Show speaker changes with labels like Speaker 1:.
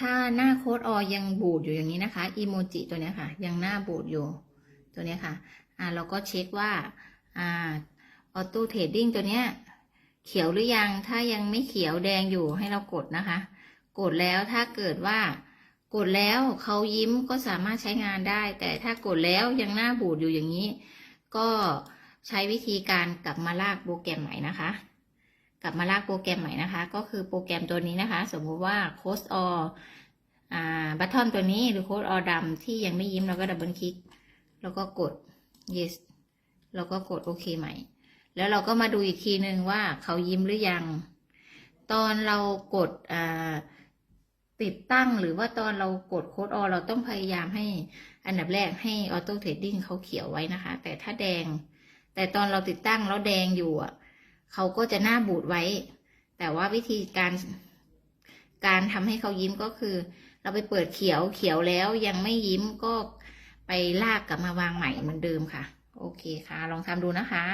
Speaker 1: ถ้าหน้าโค้ดออยังบูดอยู่อย่างนี้นะคะอีโมจิตัวนี้ค่ะ ยังหน้าบูดอยู่ตัวนี้ค่ะ อ่าเราก็เช็คว่า อ่าออโต้เทรดดิ้งตัวเนี้ยเขียวหรือยัง ถ้ายังไม่เขียวแดงอยู่ให้เรากดนะคะ กดแล้วถ้าเกิดว่า กดแล้วเขายิ้มก็สามารถใช้งานได้ แต่ถ้ากดแล้วยังหน้าบูดอยู่อย่างนี้ ก็ใช้วิธีการกลับมาลากโปรแกรมใหม่นะคะ กลับมาลากโปรแกรมใหม่นะคะ ก็คือโปรแกรมตัวนี้นะคะ สมมุติว่าโค้ดออบัตทอนตัวนี้หรือโค้ดออดำที่ยังไม่ยิ้มเราก็ดับเบิลคลิกแล้วก็กด yes แล้วก็กดโอเคใหม่ แล้วเราก็มาดูอีกทีหนึ่งว่าเขายิ้มหรือยัง ตอนเรากดติดตั้งหรือว่าตอนเรากดโค้ดออเราต้องพยายามให้อันดับแรกให้ออโต้เทรดดิ้งเขาเขียวไว้นะคะ แต่ถ้าแดง แต่ตอนเราติดตั้งแล้วแดงอยู่อะ เขาก็จะหน้าบูดไว้ แต่ว่าวิธีการ การทำให้เขายิ้มก็คือ เราไปเปิดเขียวเขียวแล้วยังไม่ยิ้มก็ไปลากกลับมาวางใหม่เหมือนเดิมค่ะ โอเคค่ะ ลองทำดูนะคะ